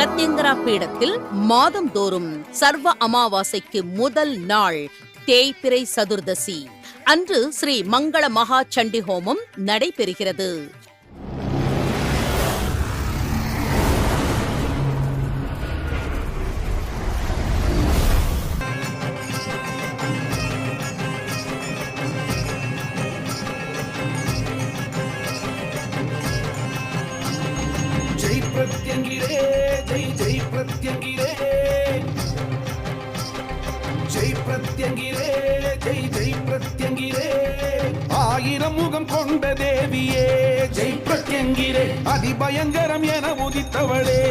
பிரத்யங்கரா பீடத்தில் மாதந்தோறும் சர்வ அமாவாசைக்கு முதல் நாள் தேய்பிரை சதுர்தசி. அன்று ஸ்ரீ மங்கள மகா சண்டி ஹோமம் நடைபெறுகிறது. பிரத்யங்கிரே ஜெய் பிரத்யங்கிரே ஜெய் ஜெய் பிரத்யங்கிரே ஆயிரம் முகம் கொண்ட தேவியே ஜெய் பிரத்யங்கிரே அதிபயங்கரம் என உதித்தவளே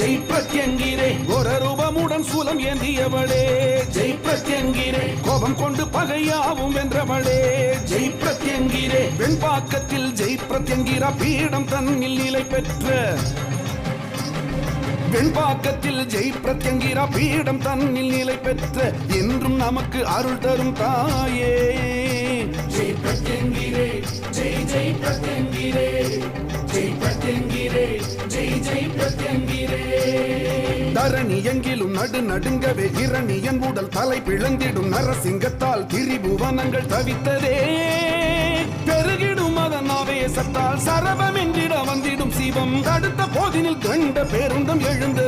ஜெய் பிரத்யங்கிரே ஒரு ரூபமுடன் சூலம் ஏந்தியவளே ஜெய் பிரத்யங்கிரே கோபம் கொண்டு பகையாவும் வென்றவளே ஜெய் பிரத்யங்கிரே வெண்பாக்கத்தில் ஜெய் பிரத்யங்கிரா பீடம் தன்னில் நிலை பெற்ற வெண்பாக்கத்தில் ஜெய் பிரத்யங்கிரா பீடம் தன்னில் நிலை பெற்ற என்றும் நமக்கு அருள் தரும் தாயே. ஜெய் பிரத்யங்கிரே ஜெய் ஜெய் பிரத்யங்கிரே ஜெய் பிரத்யங்கிரே தரணி எங்கிலும் நடு நடுங்கவே இரணியன் உடல் தலை பிளந்திடும் நரசிங்கத்தால் திரிபுவனங்கள் தவித்ததே. பெருகிடும் அதன் ஆவேசத்தால் சரபம் என்றிட வந்திடும் சிவம். தடுத்த போதினில் கண்ட பேருந்தம் எழுந்தது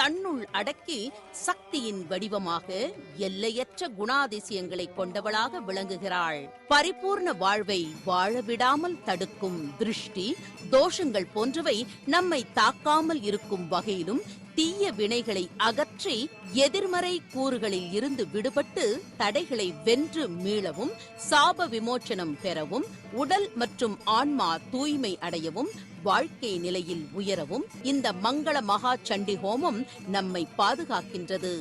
தன்னுள் அடக்கி சக்தியின் வடிவமாக எல்லையற்ற குணாதிசயங்களை கொண்டவளாக விளங்குகிறாள். பரிபூர்ண வாழ்வை வாழ விடாமல் தடுக்கும் திருஷ்டி தோஷங்கள் போன்றவை நம்மை தாக்காமல் இருக்கும் வகையிலும் தீய வினைகளை அகற்றி எதிர்மறை கூறுகளில் இருந்து விடுபட்டு தடைகளை வென்று மீளவும் சாப விமோச்சனம் பெறவும் உடல் மற்றும் ஆன்மா தூய்மை அடையவும் வாழ்க்கை நிலையில் உயரவும் இந்த மங்கள மகா சண்டி ஹோமம் நம்மை பாதுகாக்கின்றது.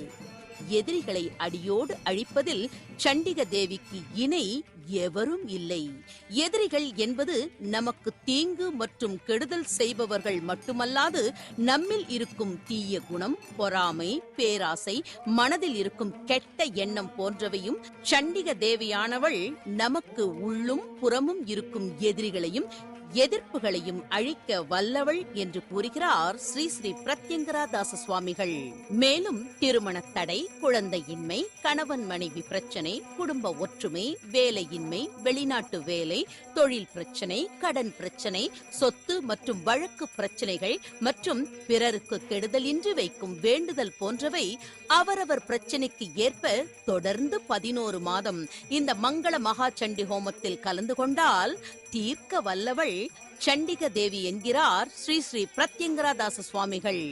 எதிரிகளை அடியோடு அழிப்பதில் சண்டிக தேவிக்கு இணை எவரும் இல்லை. எதிரிகள் என்பது நமக்கு தீங்கு மற்றும் கெடுதல் செய்பவர்கள் மட்டுமல்லாது நம்மில் இருக்கும் தீய குணம் பொறாமை பேராசை மனதில் இருக்கும் கெட்ட எண்ணம் போன்றவையும் சண்டிக தேவியானவள் நமக்கு உள்ளும் புறமும் இருக்கும் எதிரிகளையும் எதிர்ப்புகளையும் அழிக்க வல்லவள் என்று கூறுகிறார் ஸ்ரீ ஸ்ரீ பிரத்யங்கரா தாச சுவாமிகள். மேலும் திருமண தடை குழந்தையின்மை கணவன் மனைவி பிரச்சனை குடும்ப ஒற்றுமை வேலையின்மை வெளிநாட்டு வேலை தொழில் பிரச்சனை கடன் பிரச்சனை சொத்து மற்றும் வழக்கு பிரச்சனைகள் மற்றும் பிறருக்கு கெடுதலின்றி வைக்கும் வேண்டுதல் போன்றவை அவரவர் பிரச்சனைக்கு ஏற்ப தொடர்ந்து பதினோரு மாதம் இந்த மங்கள மகா சண்டி ஹோமத்தில் கலந்து கொண்டால் தீர்க்க வல்லவள் சண்டிக தேவி என்கிறார் ஸ்ரீ ஸ்ரீ பிரத்யங்கரா தாச சுவாமிகள்.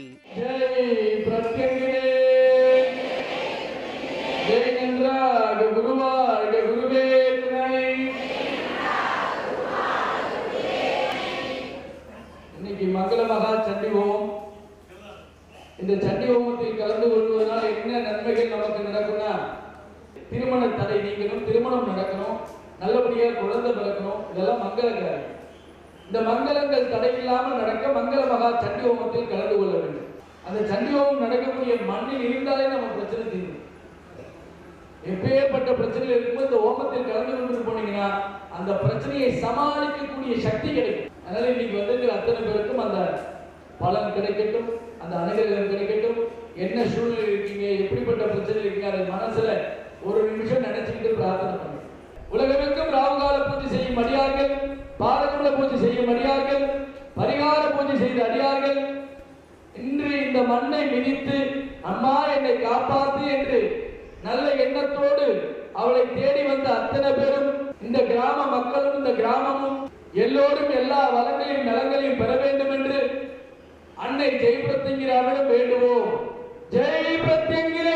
இன்னைக்கு மங்கள மகா சண்டி ஹோமம். இந்த சண்டி ஹோமத்தில் கலந்து கொள்வதனால் என்ன நன்மைகள் நமக்கு நடக்கும்னா திருமண தடை நீங்கணும் திருமணம் நடக்கணும் நல்லபடியா குழந்தை பிறக்கணும் இதெல்லாம் மங்கள காரியம் இந்த மங்களங்கள் தடையில்லாமல் நடக்க மங்கள மகா சண்டி ஹோமத்தில் கலந்து கொள்ள வேண்டும். அந்த சண்டி ஹோமம் நடக்கக்கூடிய மண்ணில் இருந்தாலே நம்ம பிரச்சனை தீரும். எப்பேற்பட்ட பிரச்சனை இருக்கும்போது இந்த ஹோமத்தில் கலந்து கொண்டு போனீங்கன்னா அந்த பிரச்சனையை சமாளிக்கக்கூடிய சக்தி கிடைக்கும். அதனால இன்னைக்கு வந்திருக்கிற அத்தனை பேருக்கும் அந்த பலன் கிடைக்கட்டும் அந்த அனுகிரகம் கிடைக்கட்டும். என்ன சூழ்நிலை இருக்கீங்க எப்படிப்பட்ட பிரச்சனை இருக்கீங்க அதை மனசுல ஒரு நிமிஷம் நினைச்சுக்கிட்டு பிரார்த்தனை பண்ணுங்க. உலகமெங்கும் ராகுகால பூஜை செய்யும் அடியார்கள் பாதகமல பூஜை செய்யும் அடியார்கள் பரிகார பூஜை செய்த அடியார்கள் இன்று இந்த மண்ணை மிதித்து அம்மா என்னை காப்பாத்து என்று நல்ல எண்ணத்தோடு அவளை தேடி வந்த அத்தனை பேரும் இந்த கிராம மக்களும் இந்த கிராமமும் எல்லோரும் எல்லா வளங்களையும் நலங்களையும் பெற வேண்டும் என்று அன்னை ஜெய் பிரத்யங்கிராவிடம் வேண்டுவோம். ஜெய் பிரத்யங்கிரே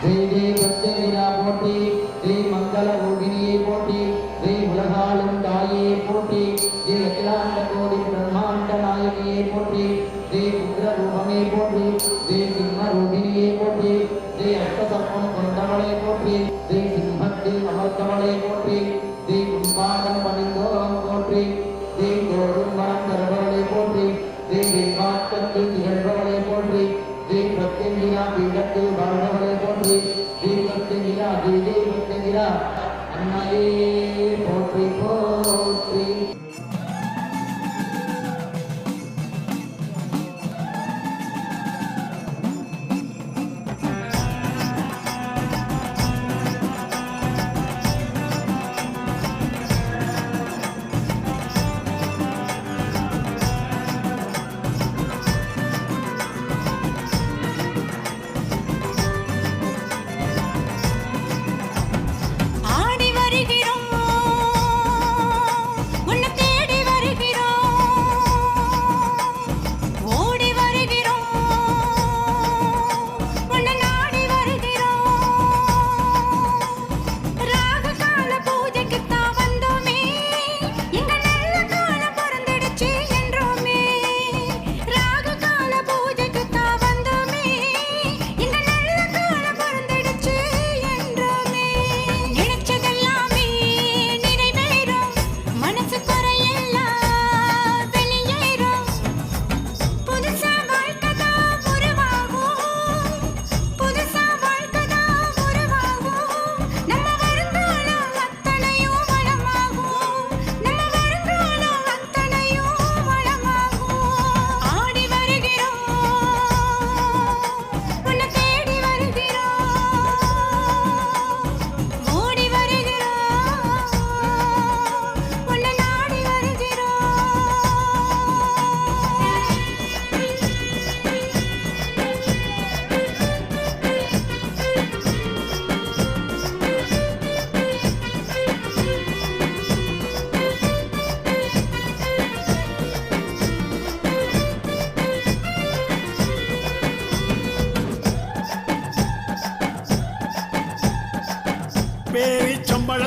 ஸ்ரீ ஜெய் பிரத்யேகா போற்றி ஸ்ரீ மங்கள ரூபிணியை போற்றி ஸ்ரீ உலகாளும் தாயே போற்றி ஸ்ரீ அகிலாண்ட கோடி பிரம்மாண்ட நாயகியை போற்றி ஸ்ரீ உக்ர ரூபமே போற்றி ஸ்ரீ சிம்ம ரூபிணியை போற்றி ஸ்ரீ அஷ்டசர்ப்பம் கொண்டவளை போற்றி ஸ்ரீ சிம்மத்தில் அமர்த்தவளை போற்றி ஸ்ரீ கும்பாடம் பணிந்தோரம் போற்றி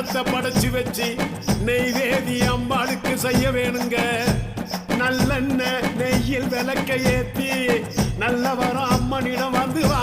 சம்பளத்தை படைச்சு வச்சு நெய்வேதி அம்பாளுக்கு செய்ய வேணுங்க. நல்லெண்ணெய் நெய்யில் விளக்க ஏத்தி நல்லவரம் அம்மனிடம் வந்து வா.